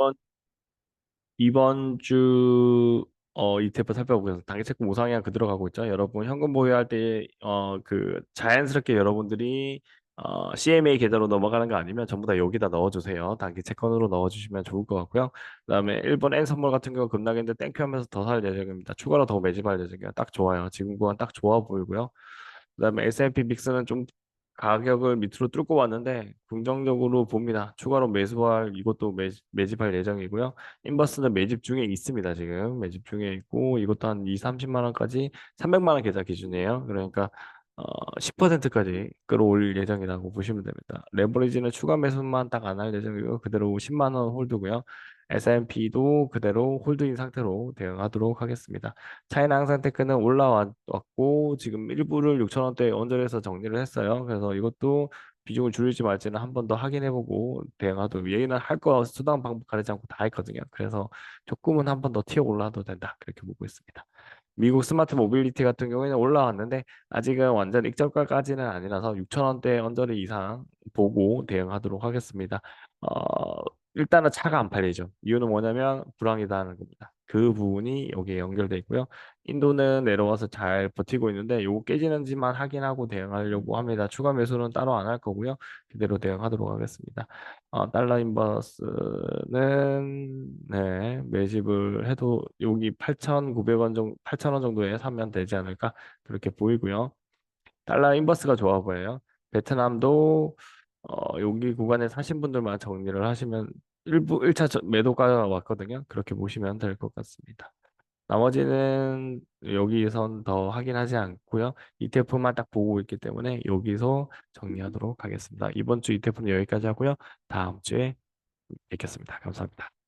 이번 이번 주 어, ETF 살펴보겠습니다. 단기 채권 우상향 그대로 가고 있죠. 여러분 현금 보유할 때 어, 그 자연스럽게 여러분들이 어, CMA 계좌로 넘어가는 거 아니면 전부 다 여기다 넣어주세요. 단기 채권으로 넣어주시면 좋을 것 같고요. 그다음에 일본 N 선물 같은 경우 급락인데 땡큐 하면서 더 살 예정입니다. 추가로 더 매집할 예정이에요. 딱 좋아요. 지금 구간 딱 좋아 보이고요. 그다음에 S&P 빅스는 좀 가격을 밑으로 뚫고 왔는데 긍정적으로 봅니다. 추가로 매수할 이것도 매, 매집할 예정이고요. 인버스는 매집 중에 있습니다. 지금 매집 중에 있고 이것도 한 2, 30만 원까지 300만 원 계좌 기준이에요. 그러니까 어, 10%까지 끌어올 예정이라고 보시면 됩니다. 레버리지는 추가 매수만 딱 안 할 예정이고 그대로 10만 원 홀드고요. S&P도 그대로 홀드인 상태로 대응하도록 하겠습니다. 차이나 항상테크는 올라왔고 지금 일부를 6천원대에 언저리에서 정리를 했어요. 그래서 이것도 비중을 줄일지 말지는 한 번 더 확인해보고 대응하도록 얘기는 할거 수당 방법 가리지 않고 다 했거든요. 그래서 조금은 한 번 더 튀어 올라도 된다. 그렇게 보고 있습니다. 미국 스마트 모빌리티 같은 경우에는 올라왔는데 아직은 완전 익절가까지는 아니라서 6천 원대 언저리 이상 보고 대응하도록 하겠습니다. 어, 일단은 차가 안 팔리죠. 이유는 뭐냐면 불황이다는 겁니다. 그 부분이 여기에 연결돼 있고요. 인도는 내려와서 잘 버티고 있는데 요거 깨지는지만 확인하고 대응하려고 합니다. 추가 매수는 따로 안 할 거고요. 그대로 대응하도록 하겠습니다. 어, 달러 인버스는 네, 매집을 해도 여기 8,900원 정도 8,000원 정도에 사면 되지 않을까 그렇게 보이고요. 달러 인버스가 좋아 보여요. 베트남도 어, 여기 구간에 사신 분들만 정리를 하시면 일부 1차 매도가 왔거든요. 그렇게 보시면 될 것 같습니다. 나머지는 여기선 더 확인하지 않고요. ETF만 딱 보고 있기 때문에 여기서 정리하도록 하겠습니다. 이번 주 ETF는 여기까지 하고요. 다음 주에 뵙겠습니다. 감사합니다.